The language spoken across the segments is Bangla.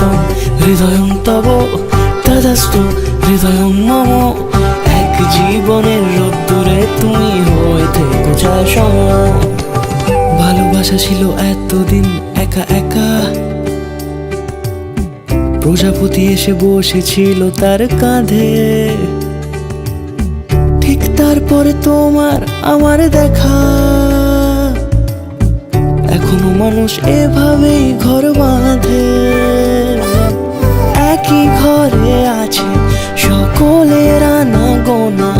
ঝরিতম হৃদয়ং তব, তদাস্তু, হৃদয়ং মম। এক জীবনের রোদ্দুরে তুমি হয়ে থেকো ছায় সম। ভালোবাসা ছিল এতদিন একা একা। প্রজাপতি এসে বসেছিল তার কাঁধে। ঠিক তারপরে তোমার আমার দেখা। এখনও মানুষ এভাবেই ঘর বাঁধে। একই ঘরে আছে। সকলের আনা গোনা,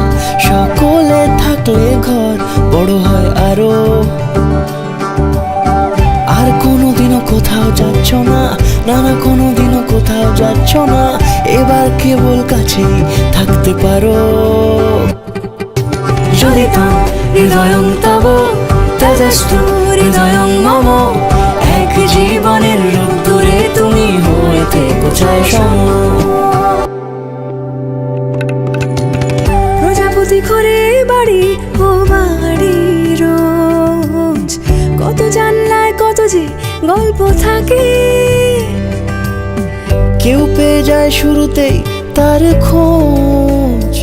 সকলে থাকলে ঘর, বড় হয় আরও। আর কোনোদিনও কোথাও যাচ্ছ না না না কোনোদিনও কোথাও যাচ্ছ না, এবার কেবল কাছেই থাকতে পারো। যদি তো হৃদয়ং তব, তেজস্তু, হৃদয়ং সম প্রজাপতি ঘরে বাড়ি ও বাড়ি রোজ। কত জানলায় কত যে গল্প থাকে। কেউ পেয়ে যায় শুরুতেই তার খোঁজ।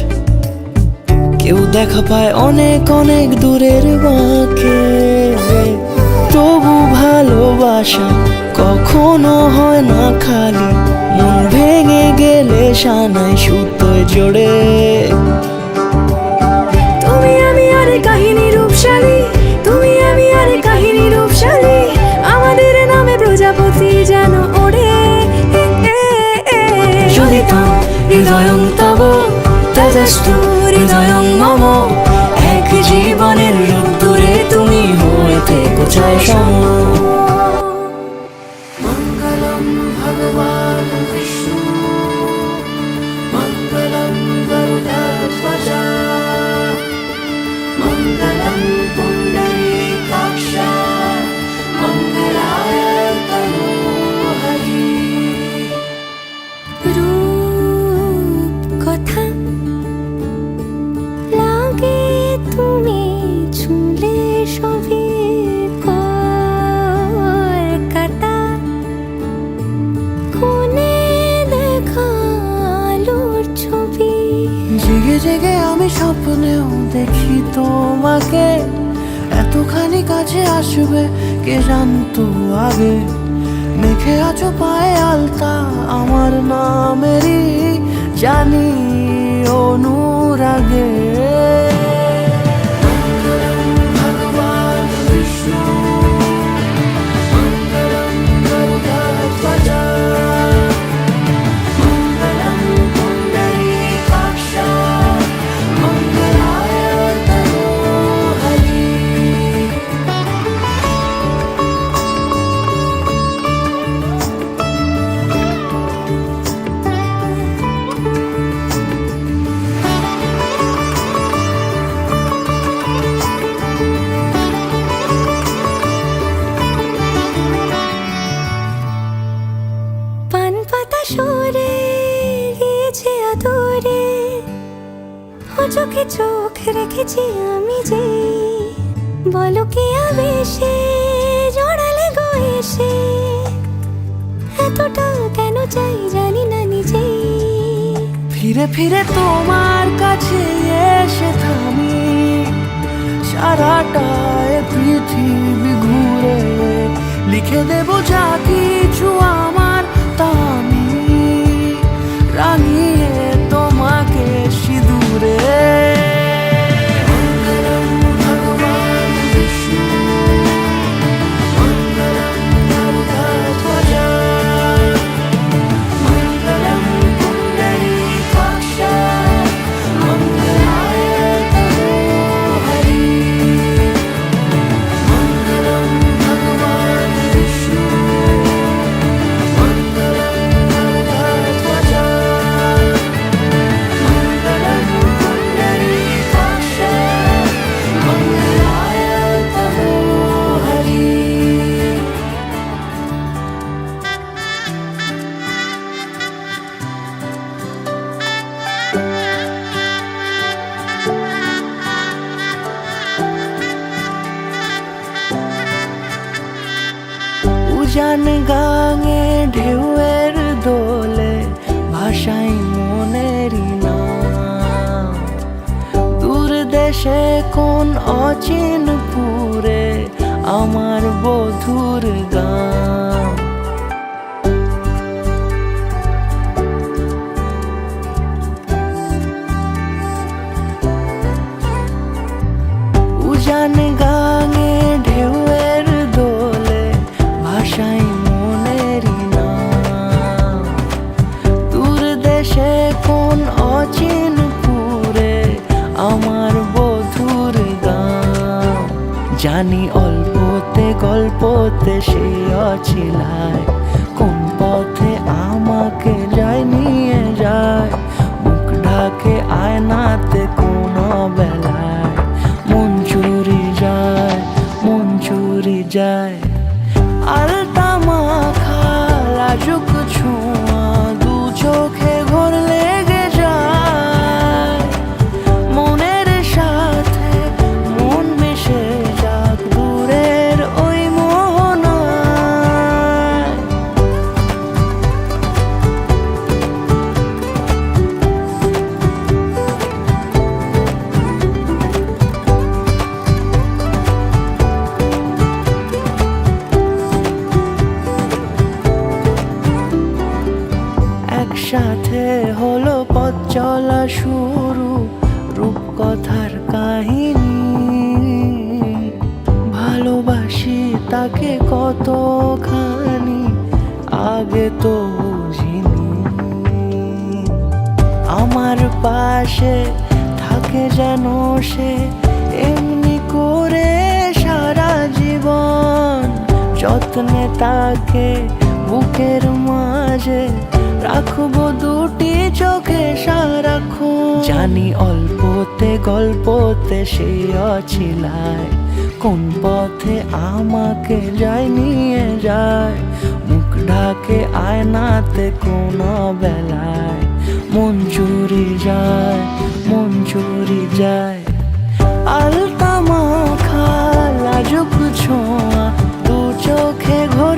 কেউ দেখা পায় অনেক অনেক দূরের বাঁকে। তবু ভালোবাসা কখনো হয় না খালি। গেলে সানাই সুতোয় জোড়ে তুমি আমি আরে কাহিনী রূপশালী তুমি আমি আরে কাহিনী রূপশালী আমাদের নামে প্রজাপতি যেন ওড়ে। তো হৃদয়ং তব তেজস্তু হৃদয়ং মম। এক জীবনের রোদ্দুরে তুমি হয়ে থেকো চায় সম। জেগে আমি স্বপ্নেও দেখি তোমাকে। এতখানি কাছে আসবে, কে জানতো আগে? মেখে আছো পায়ে আলতা আমার নামেরই, জানি অনুরাগে। রেখেছি আমি যে, বলো কি আবেশে জড়ালে গো এসে। এতটা কেন চাই জানি না নিজেই ফিরে ফিরে তোমার কাছে এসে থামি। সারাটা পৃথিবী ঘুরে লিখে দেব যা কিছু গাঙে ঢেউয়ের দোলে ভাষাই মনের না দূর দেশে কোন অচিন পুরে আমার বধুর গান। উজান গা জানি অল্পতে গল্পতে সে অছিলায়। কোন পথে আমাকে যায়, নিয়ে যায়। মুখ ঢাকে আয়নাতে কোন বেলায়। মন চুরি যায়, মন চুরি যায়। একসাথে হলো পথ চলা শুরু, রূপকথার কাহিনী। ভালোবাসি তাকে কতখানি, আগে তো বুঝিনি। আমার পাশে থাকে যেন সে, এমনি করে সারা জীবন। যত্নে তাকে বুকের মাঝে রাখব দুটি চোখে সারাক্ষণ। জানি অল্পতে গল্পতে সে অছিলায়। কোন পথে আমাকে যায় নিয়ে যায়। মুখ ঢাকে আয়নাতে কোন বেলায়। মন চুরি যায়, মন চুরি যায়। আলতামা মাখা লাজুক ছোঁয়া, দু চোখে ঘোর